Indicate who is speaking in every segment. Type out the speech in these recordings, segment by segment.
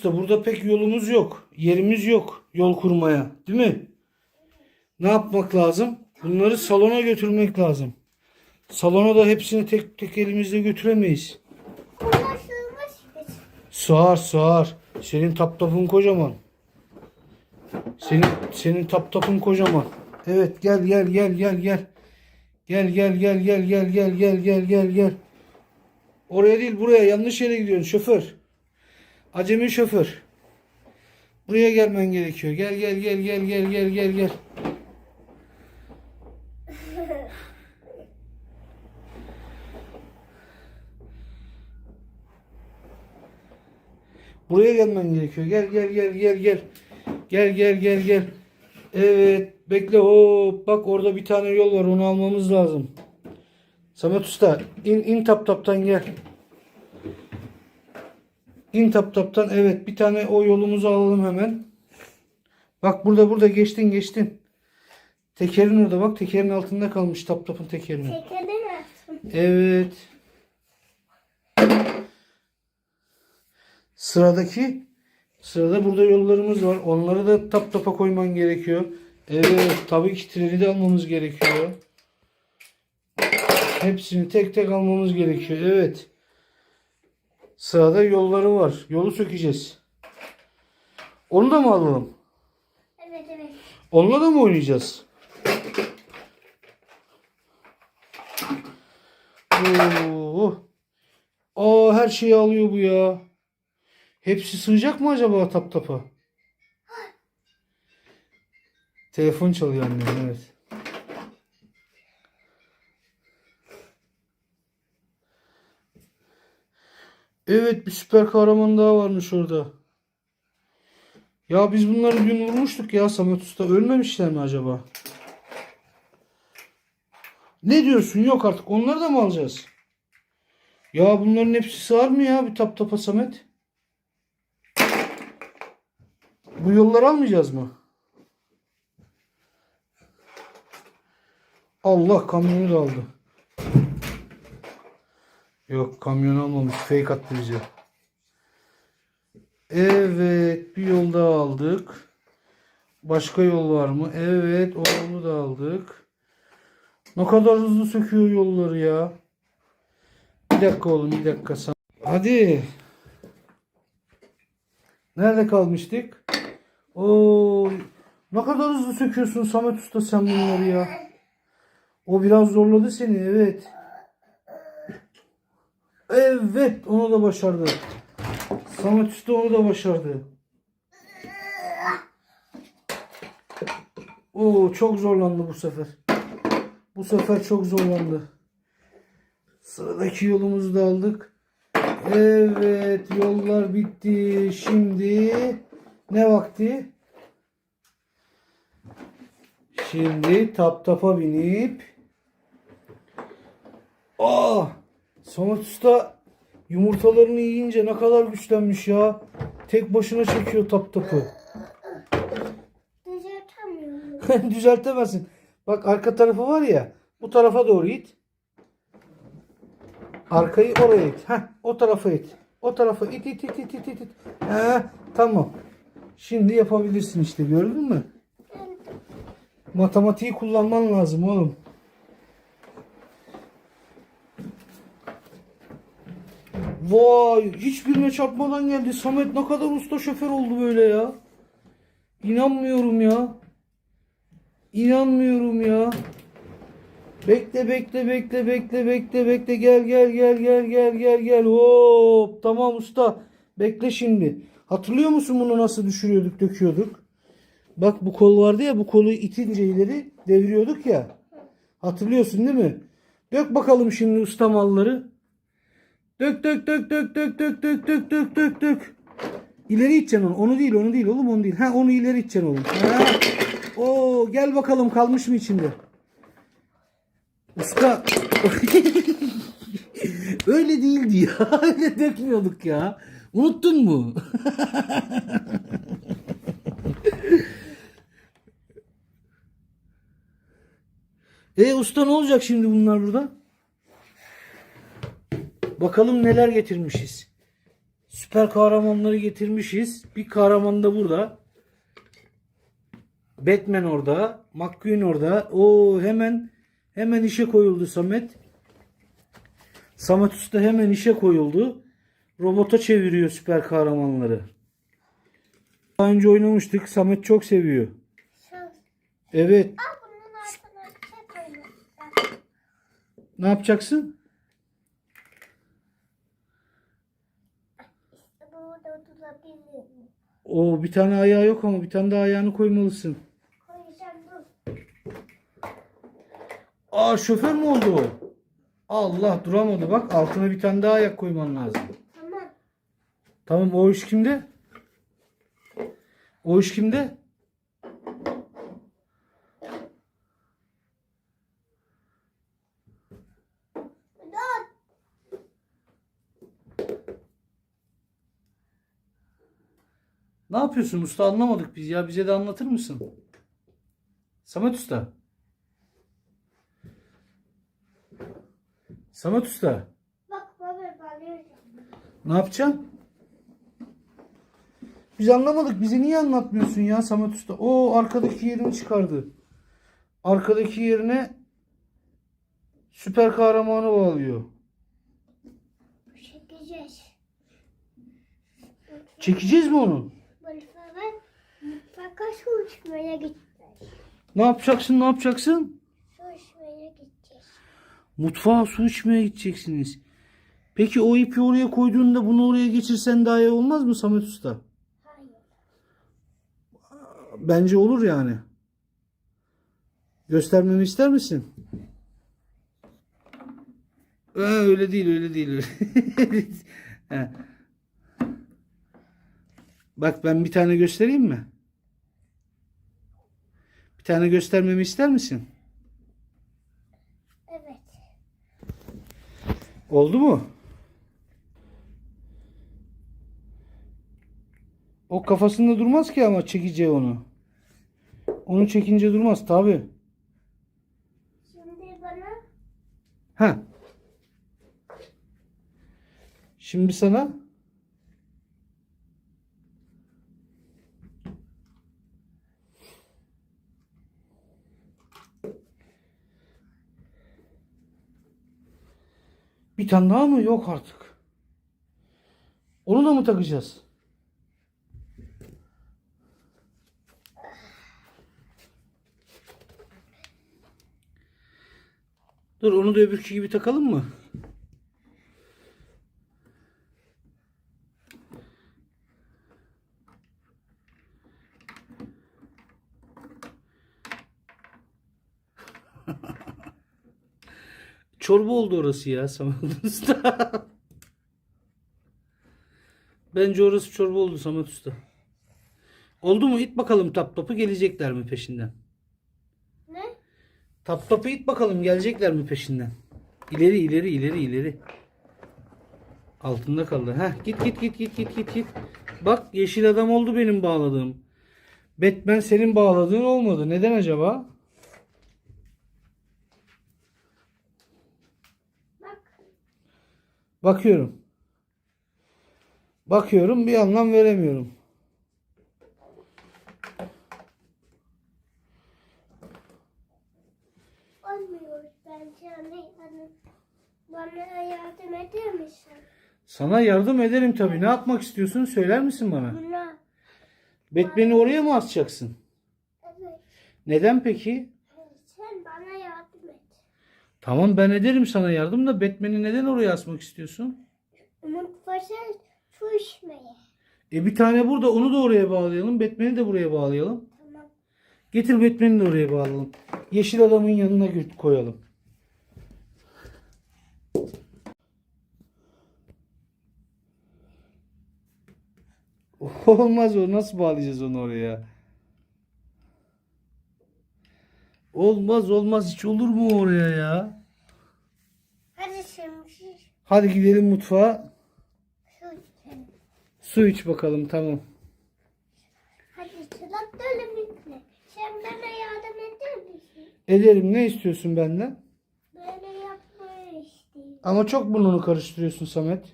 Speaker 1: Usta burada pek yolumuz yok. Yerimiz yok yol kurmaya. Değil mi? Ne yapmak lazım? Bunları salona götürmek lazım. Salona da hepsini tek tek elimizle götüremeyiz. Sığar sığar. Senin taptapın kocaman. Senin senin taptapın kocaman. Evet gel gel gel gel gel. Gel gel gel gel gel gel gel gel gel gel. Oraya değil buraya yanlış yere gidiyorsun şoför. Acemi şoför. Buraya gelmen gerekiyor. Gel gel gel gel gel gel gel gel. Buraya gelmen gerekiyor. Gel gel gel gel gel. Gel gel gel gel. Evet. Bekle. Hop. Bak orada bir tane yol var. Onu almamız lazım. Samet Usta. in in tap taptan gel. İn tap taptan. Evet. Bir tane o yolumuzu alalım hemen. Bak burada burada geçtin geçtin. Tekerin orada bak. Tekerin altında kalmış tap tapın tekerini.
Speaker 2: Tekede mi?
Speaker 1: Evet. Sıradaki sırada burada yollarımız var. Onları da tap tapa koyman gerekiyor. Evet, tabii ki treni de almamız gerekiyor. Hepsini tek tek almamız gerekiyor. Evet. Sırada yolları var. Yolu sökeceğiz. Onu da mı alalım?
Speaker 2: Evet evet.
Speaker 1: Onunla da mı oynayacağız? Oo. Aa her şeyi alıyor bu ya. Hepsi sığacak mı acaba tap tapa? Telefon çalıyor annem evet. Evet bir süper kahraman daha varmış orada. Ya biz bunları dün vurmuştuk ya Samet Usta. Ölmemişler mi acaba? Ne diyorsun? Yok artık. Onları da mı alacağız? Ya bunların hepsi sığar mı ya bir tap tapa Samet? Bu yolları almayacağız mı? Allah kamyonu da aldı. Yok kamyon almamış. Fake attı bize. Evet bir yol daha aldık. Başka yol var mı? Evet o yolu da aldık. Ne kadar hızlı söküyor yolları ya. Bir dakika oğlum bir dakika. Sen- Hadi. Nerede kalmıştık? Oo, ne kadar hızlı söküyorsun Samet Usta sen bunları ya. O biraz zorladı seni evet. Evet onu da başardı. Samet Usta onu da başardı. Oo çok zorlandı bu sefer. Bu sefer çok zorlandı. Sıradaki yolumuzu da aldık. Evet yollar bitti. Şimdi ne vakti? Şimdi tap tapa binip Aa! Samet Usta yumurtalarını yiyince ne kadar güçlenmiş ya. Tek başına çekiyor tap tapı.
Speaker 2: Düzeltemiyorum.
Speaker 1: Düzeltemezsin. Bak arka tarafı var ya. Bu tarafa doğru it. Arkayı oraya it. Heh, o tarafa it. O tarafa it it it it it it. it. He, tamam. Şimdi yapabilirsin işte gördün mü? Matematiği kullanman lazım oğlum. Vay hiçbirine çarpmadan geldi. Samet ne kadar usta şoför oldu böyle ya. İnanmıyorum ya. İnanmıyorum ya. Bekle bekle bekle bekle bekle bekle gel gel gel gel gel gel gel hop tamam usta bekle şimdi hatırlıyor musun bunu nasıl düşürüyorduk döküyorduk bak bu kol vardı ya bu kolu itince ileri deviriyorduk ya hatırlıyorsun değil mi dök bakalım şimdi usta malları dök dök dök dök dök dök dök dök dök dök dök İleri iteceksin onu. Onu değil, onu değil oğlum, onu değil. Ha onu ileri iteceksin oğlum. Ha. Oo gel bakalım kalmış mı içinde? Usta. Öyle değildi ya. Öyle dökmüyorduk ya. Unuttun mu? e usta ne olacak şimdi bunlar burada? Bakalım neler getirmişiz. süper kahramanları getirmişiz. Bir kahraman da burada. Batman orada. McQueen orada. O hemen hemen işe koyuldu Samet. Samet Usta hemen işe koyuldu. Robota çeviriyor süper kahramanları. Daha önce oynamıştık. Samet çok seviyor. Evet.
Speaker 2: Şey.
Speaker 1: Ne yapacaksın?
Speaker 2: Burada durabilir.
Speaker 1: O bir tane ayağı yok ama bir tane daha ayağını koymalısın.
Speaker 2: Koyacağım dur.
Speaker 1: Aa şoför mü oldu o? Allah duramadı bak altına bir tane daha ayak koyman lazım.
Speaker 2: Tamam.
Speaker 1: Tamam o iş kimde? O iş kimde?
Speaker 2: Dur.
Speaker 1: Ne yapıyorsun usta anlamadık biz ya bize de anlatır mısın? Samet usta. Samet usta.
Speaker 2: Bak baba bağlıyorum.
Speaker 1: Ne yapacaksın? Biz anlamadık. Bize niye anlatmıyorsun ya Samet Usta? O arkadaki yerini çıkardı. Arkadaki yerine süper kahramanı bağlıyor.
Speaker 2: Çekeceğiz.
Speaker 1: Çekeceğiz mi onu?
Speaker 2: İçmeye gideceğiz.
Speaker 1: Ne yapacaksın? Ne yapacaksın?
Speaker 2: Su içmeye gideceğiz.
Speaker 1: Mutfağa su içmeye gideceksiniz. Peki o ipi oraya koyduğunda bunu oraya geçirsen daha iyi olmaz mı Samet Usta?
Speaker 2: Hayır.
Speaker 1: Bence olur yani. Göstermemi ister misin? Ee, öyle değil, öyle değil. Öyle. Bak ben bir tane göstereyim mi? Bir tane göstermemi ister misin?
Speaker 2: Evet.
Speaker 1: Oldu mu? O kafasında durmaz ki ama çekeceği onu. Onu çekince durmaz tabi.
Speaker 2: Şimdi bana
Speaker 1: Ha. Şimdi sana bir tane daha mı? Yok artık. Onu da mı takacağız? Dur onu da öbürkü gibi takalım mı? Çorba oldu orası ya Samet Usta. Bence orası çorba oldu Samet Usta. Oldu mu? İt bakalım tap topu gelecekler mi peşinden?
Speaker 2: ne?
Speaker 1: Tap topu it bakalım gelecekler mi peşinden? İleri ileri ileri ileri. Altında kaldı. Heh git git git git git git git. Bak yeşil adam oldu benim bağladığım. Batman senin bağladığın olmadı. Neden acaba?
Speaker 2: Bak.
Speaker 1: Bakıyorum. Bakıyorum bir anlam veremiyorum.
Speaker 2: Olmuyor bence anne. anne. Bana yardım eder misin?
Speaker 1: Sana yardım ederim tabii. Ne yapmak istiyorsun? Söyler misin bana?
Speaker 2: Buna.
Speaker 1: Batman'i oraya mı asacaksın?
Speaker 2: Evet.
Speaker 1: Neden peki?
Speaker 2: Sen bana yardım et.
Speaker 1: Tamam ben ederim sana yardım da Batman'i neden oraya asmak istiyorsun?
Speaker 2: Mutfağa su içmeye.
Speaker 1: E bir tane burada onu da oraya bağlayalım. Batman'i de buraya bağlayalım.
Speaker 2: Tamam.
Speaker 1: Getir Batman'i de oraya bağlayalım. Yeşil adamın yanına koyalım. Olmaz o. Nasıl bağlayacağız onu oraya? Olmaz olmaz. Hiç olur mu oraya ya?
Speaker 2: Hadi şimdi
Speaker 1: Hadi gidelim mutfağa.
Speaker 2: su içelim.
Speaker 1: Su iç bakalım tamam.
Speaker 2: Hadi traktörle bitti. Sen bana yardım eder misin?
Speaker 1: Ederim. Ne istiyorsun benden?
Speaker 2: Böyle yapmayı istiyorum.
Speaker 1: Ama çok burnunu karıştırıyorsun Samet.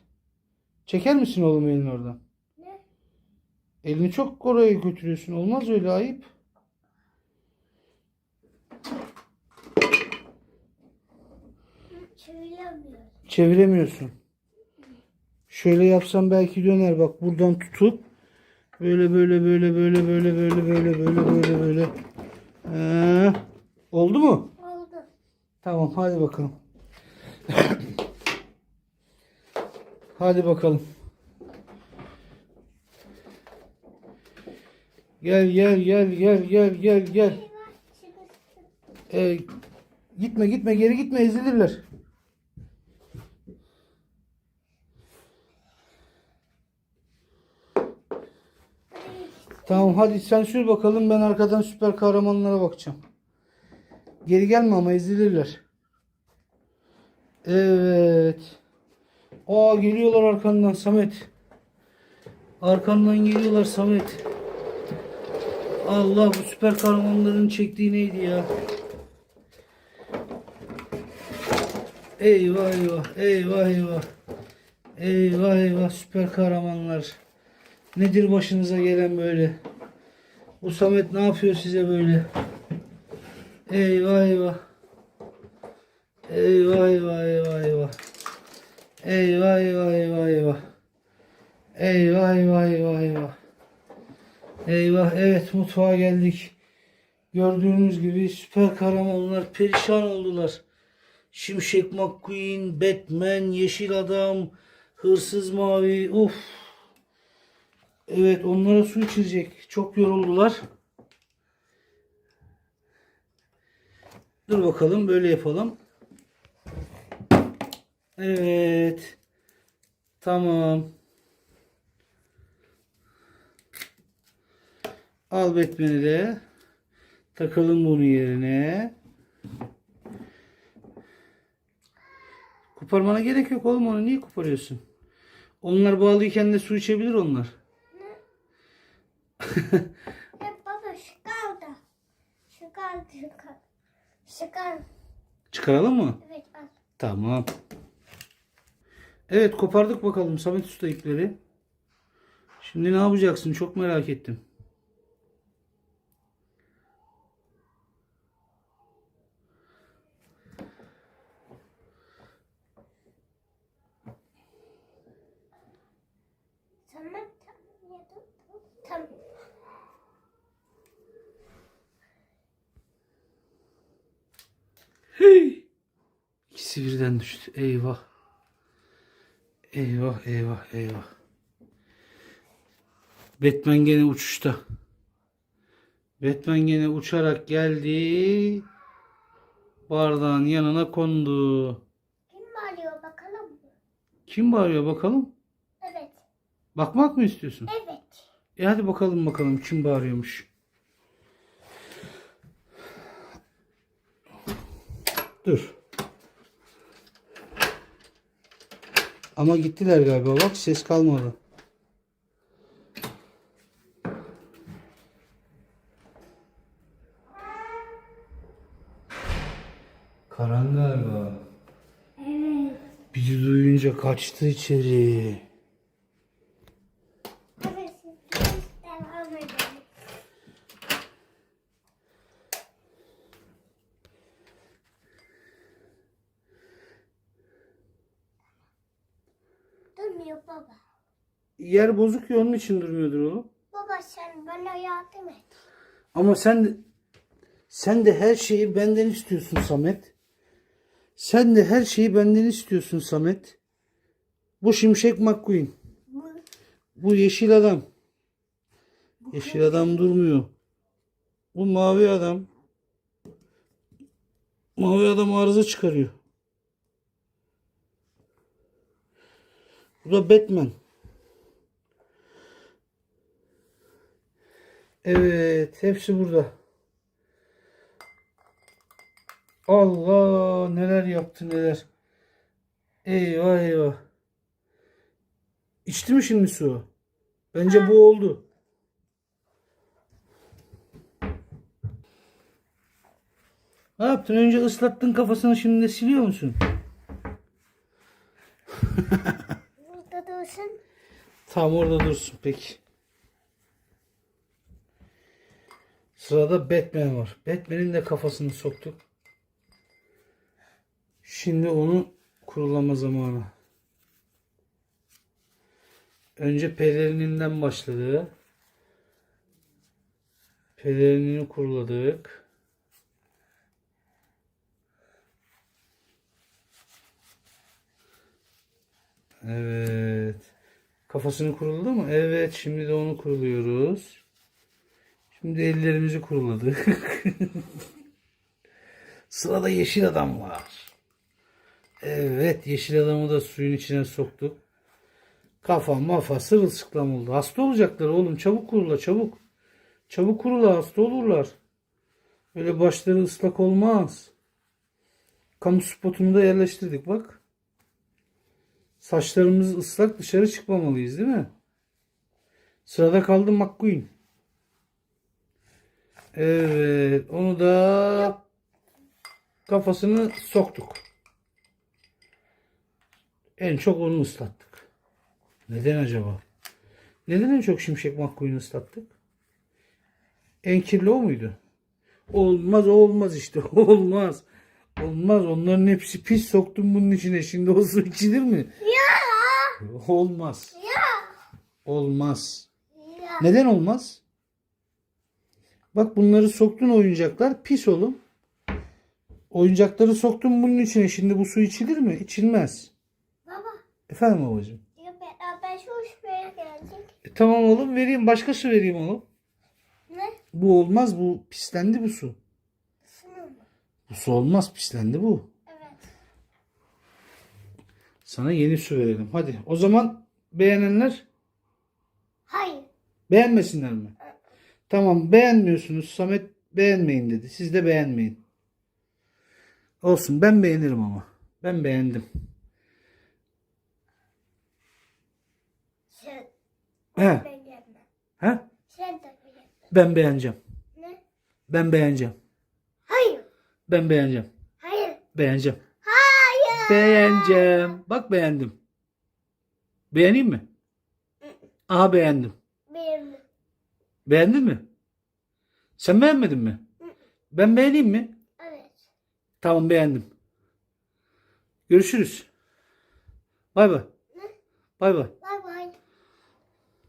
Speaker 1: Çeker misin oğlum elini oradan?
Speaker 2: Ne?
Speaker 1: Elini çok oraya götürüyorsun. Olmaz öyle ayıp.
Speaker 2: Çeviremiyorum.
Speaker 1: Çeviremiyorsun. Şöyle yapsam belki döner. Bak buradan tutup böyle böyle böyle böyle böyle böyle böyle böyle böyle böyle. Ee, oldu mu?
Speaker 2: Oldu.
Speaker 1: Tamam hadi bakalım. hadi bakalım. Gel gel gel gel gel gel gel. Ee, gitme gitme geri gitme ezilirler. Tamam hadi sen sür bakalım ben arkadan süper kahramanlara bakacağım. Geri gelme ama ezilirler. Evet. Aa geliyorlar arkandan Samet. Arkandan geliyorlar Samet. Allah bu süper kahramanların çektiği neydi ya? Eyvah eyvah eyvah eyvah. Eyvah eyvah süper kahramanlar. Nedir başınıza gelen böyle? Bu Samet ne yapıyor size böyle? Eyvah eyvah. Eyvah eyvah eyvah eyvah. Eyvah eyvah eyvah eyvah. Eyvah eyvah eyvah eyvah. Eyvah evet mutfağa geldik. Gördüğünüz gibi süper kahramanlar perişan oldular. Şimşek McQueen, Batman, Yeşil Adam, Hırsız Mavi. Uf. Evet onlara su içirecek. Çok yoruldular. Dur bakalım böyle yapalım. Evet. Tamam. Al Batman'i de. Takalım bunu yerine. Koparmana gerek yok oğlum onu niye koparıyorsun? Onlar bağlıyken de su içebilir onlar.
Speaker 2: Hep baba. Şu kaldı. Şu kaldı.
Speaker 1: Çıkaralım mı?
Speaker 2: Evet al.
Speaker 1: Tamam. Evet kopardık bakalım Samet Usta ipleri. Şimdi ne yapacaksın? Çok merak ettim.
Speaker 2: Tamam tamam. ya da- Tamam.
Speaker 1: Hey! İkisi birden düştü. Eyvah. Eyvah eyvah eyvah. Batman gene uçuşta. Batman gene uçarak geldi. Bardağın yanına kondu.
Speaker 2: Kim bağırıyor bakalım mı?
Speaker 1: Kim bağırıyor bakalım?
Speaker 2: Evet.
Speaker 1: Bakmak mı istiyorsun?
Speaker 2: Evet.
Speaker 1: E hadi bakalım bakalım kim bağırıyormuş. Dur. Ama gittiler galiba bak ses kalmadı. Karan galiba.
Speaker 2: Evet.
Speaker 1: Bizi duyunca kaçtı içeri.
Speaker 2: Evet. Biz devam edelim. Durmuyor baba.
Speaker 1: Yer bozuk ya onun için durmuyordur oğlum.
Speaker 2: Baba sen bana yardım et.
Speaker 1: Ama sen sen de her şeyi benden istiyorsun Samet. Sen de her şeyi benden istiyorsun Samet. Bu Şimşek McQueen.
Speaker 2: Bu,
Speaker 1: Bu yeşil adam. Yeşil adam durmuyor. Bu mavi adam. Mavi adam arıza çıkarıyor. Bu da Batman. Evet, hepsi burada. Allah neler yaptı neler. Eyvah eyvah. İçti mi şimdi su? Bence bu oldu. Ne yaptın? Önce ıslattın kafasını şimdi de siliyor musun? Tam orada dursun peki. Sırada Batman var. Batman'in de kafasını soktuk. Şimdi onu kurulama zamanı. Önce pelerininden başladı. Pelerinini kuruladık. Evet. Kafasını kuruladı mı? Evet. Şimdi de onu kuruluyoruz. Şimdi ellerimizi kuruladık. Sırada yeşil adam var. Evet. Yeşil adamı da suyun içine soktuk. Kafa mafa sırılsıklam oldu. Hasta olacaklar oğlum. Çabuk kurula çabuk. Çabuk kurula hasta olurlar. Öyle başları ıslak olmaz. Kamu spotunu da yerleştirdik bak. Saçlarımız ıslak dışarı çıkmamalıyız değil mi? Sırada kaldı McQueen. Evet onu da kafasını soktuk. En çok onu ıslattık. Neden acaba? Neden en çok Şimşek McQueen'i ıslattık? En kirli o muydu? Olmaz olmaz işte olmaz. Olmaz onların hepsi pis soktum bunun içine. Şimdi o su içilir mi?
Speaker 2: Ya.
Speaker 1: Olmaz.
Speaker 2: Ya.
Speaker 1: Olmaz.
Speaker 2: Ya.
Speaker 1: Neden olmaz? Bak bunları soktun oyuncaklar pis oğlum. Oyuncakları soktun bunun içine. Şimdi bu su içilir mi? İçilmez.
Speaker 2: Baba.
Speaker 1: Efendim babacığım.
Speaker 2: Ya beraber şu şuraya geldik.
Speaker 1: E, tamam oğlum vereyim. Başka su vereyim oğlum.
Speaker 2: Ne?
Speaker 1: Bu olmaz. Bu pislendi bu su. Bu su olmaz. Pislendi bu.
Speaker 2: Evet.
Speaker 1: Sana yeni su verelim. Hadi. O zaman beğenenler
Speaker 2: Hayır.
Speaker 1: beğenmesinler mi? Tamam beğenmiyorsunuz. Samet beğenmeyin dedi. Siz de beğenmeyin. Olsun ben beğenirim ama. Ben beğendim.
Speaker 2: Sen
Speaker 1: He,
Speaker 2: beğenme.
Speaker 1: he?
Speaker 2: Sen de beğenme.
Speaker 1: Ben beğeneceğim.
Speaker 2: Ne?
Speaker 1: Ben beğeneceğim. Ben beğeneceğim.
Speaker 2: Hayır.
Speaker 1: Beğeneceğim.
Speaker 2: Hayır.
Speaker 1: Beğeneceğim. Bak beğendim. Beğeneyim mi? Aha beğendim.
Speaker 2: Beğenme.
Speaker 1: Beğendin mi? Sen beğenmedin mi? Ben beğeneyim mi?
Speaker 2: Evet.
Speaker 1: Tamam beğendim. Görüşürüz. Bay. Bay bay.
Speaker 2: Bay